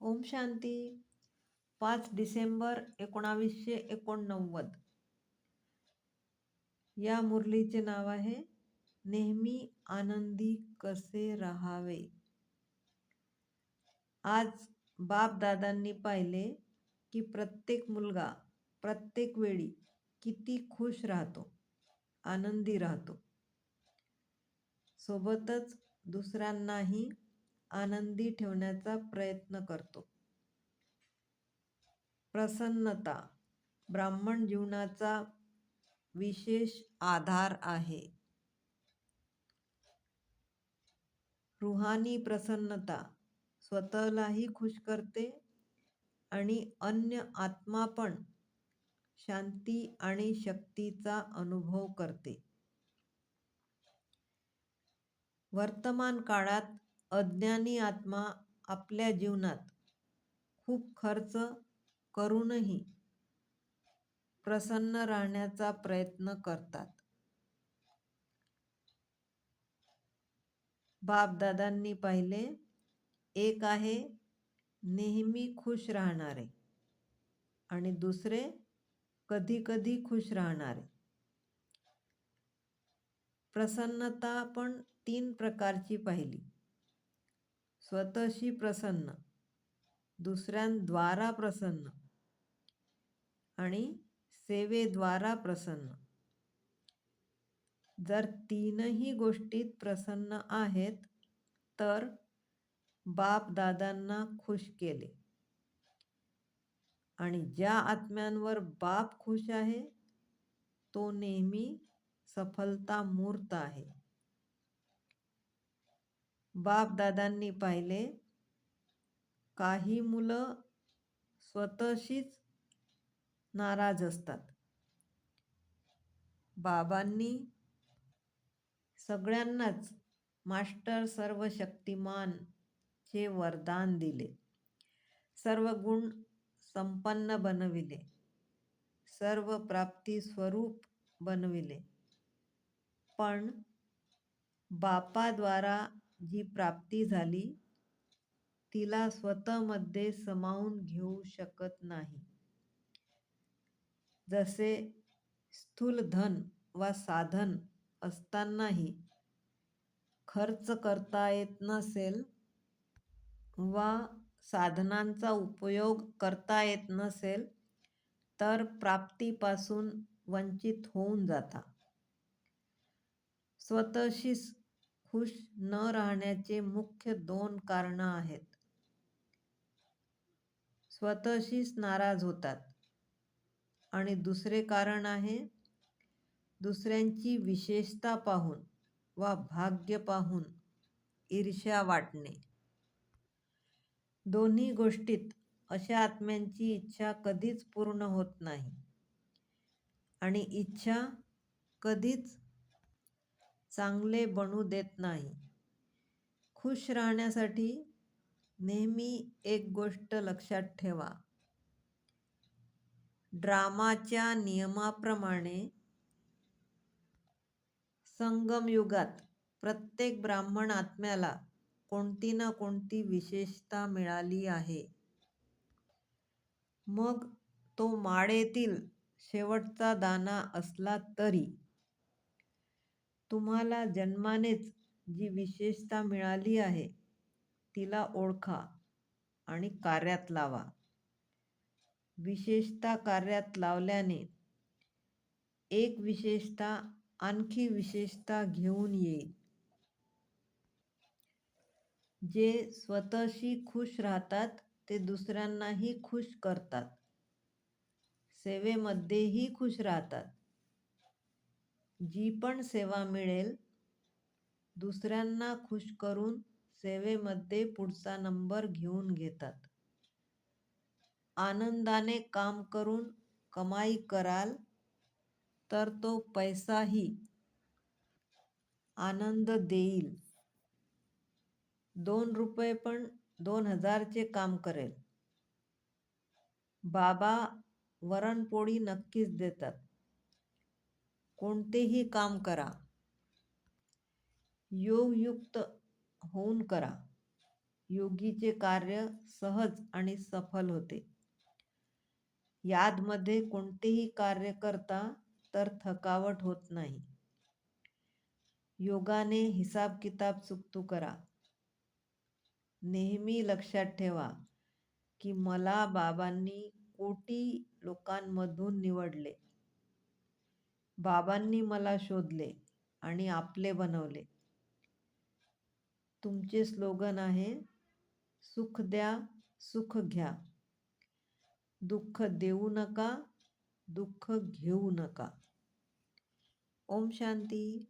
ओम शांती. पाच डिसेंबर एकोणावीसशे एकोणनव्वद. या मुरलीचे नाव आहे नेहमी आनंदी कसे राहावे? आज बापदादांनी पाहिले की प्रत्येक मुलगा प्रत्येक वेळी किती खुश राहतो आनंदी राहतो. सोबतच दुसऱ्यांनाही आनंदी ठेवण्याचा प्रयत्न करतो. प्रसन्नता ब्राह्मण जीवनाचा विशेष आधार आहे. रुहानी प्रसन्नता स्वतःलाही खुश करते आणि अन्य आत्मा पण शांती आणि शक्तीचा अनुभव करते. वर्तमान काळात अज्ञानी आत्मा आपल्या जीवनात खूप खर्च करूनही प्रसन्न राहण्याचा प्रयत्न करतात. बापदादांनी पाहिले एक आहे नेहमी खुश राहणारे आणि दुसरे कधी कधी खुश राहणारे. प्रसन्नता पण तीन प्रकारची पाहिली. स्वतःशी प्रसन्न दुसऱ्यांद्वारा प्रसन्न आणि सेवेद्वारा प्रसन्न. जर तीनही गोष्टीत प्रसन्न आहेत तर बाप दादांना खुश केले. आणि ज्या आत्म्यांवर बाप खुश आहे तो नेहमी सफलता मूर्त आहे. बाप दादांनी पाहिले काही मुलं स्वतःशीच नाराज असतात. बाबांनी सगळ्यांनाच मास्टर सर्व शक्तिमानचे वरदान दिले. सर्व गुण संपन्न बनविले. सर्व प्राप्ती स्वरूप बनविले. पण बापाद्वारा जी प्राप्ती झाली तिला स्वतःमध्ये समावून घेऊ शकत नाही. जसे स्थूल धन वा साधन असतानाही खर्च करता येत नसेल वा साधनांचा उपयोग करता येत नसेल तर प्राप्तीपासून वंचित होऊन जाता. स्वतःशीच खुश न राहण्याचे मुख्य दोन कारण आहेत. स्वतःशीच नाराज होतात. आणि दुसरे कारण आहे दुसऱ्यांची विशेषता पाहून वा भाग्य पाहून ईर्ष्या वाटणे. दोन्ही गोष्टीत अशा आत्म्यांची इच्छा कधीच पूर्ण होत नाही. आणि इच्छा कधीच चांगले बनू देत नाही. खुश राहण्यासाठी नेहमी एक गोष्ट लक्षात ठेवा. ड्रामाच्या नियमाप्रमाणे संगमयुगात प्रत्येक ब्राह्मण आत्म्याला कोणती ना कोणती विशेषता मिळाली आहे. मग तो माळेतील शेवटचा दाना असला तरी तुम्हाला जन्मानेच जी विशेषता मिळाली आहे तिला ओळखा आणि कार्यात लावा. विशेषता कार्यात लावल्याने एक विशेषता आणखी विशेषता घेऊन येईल. जे स्वतःशी खुश राहतात ते दुसऱ्यांनाही खुश करतात. सेवेमध्येही खुश राहतात. जी पण सेवा मिळेल दुसऱ्यांना खुश करून सेवेमध्ये पुढचा नंबर घेऊन घेतात. आनंदाने काम करून कमाई कराल तर तो पैसाही आनंद देईल. दोन रुपये पण दोन हजारचे काम करेल. बाबा वरणपोळी नक्कीच देतात. कोणतेही काम करा. योगयुक्त होऊन करा. योगीचे कार्य सहज आणि सफल होते. यादमध्ये कोणतेही कार्य करता तर थकावट होत नाही. योगाने हिसाब किताब चुकतू करा. नेहमी लक्षात ठेवा की मला बाबांनी कोटी लोकांमधून निवडले. बाबांनी मला शोधले आणि आपले बनवले. तुमचे स्लोगन आहे सुख द्या सुख घ्या. दुःख देऊ नका दुःख घेऊ नका. ओम शांती.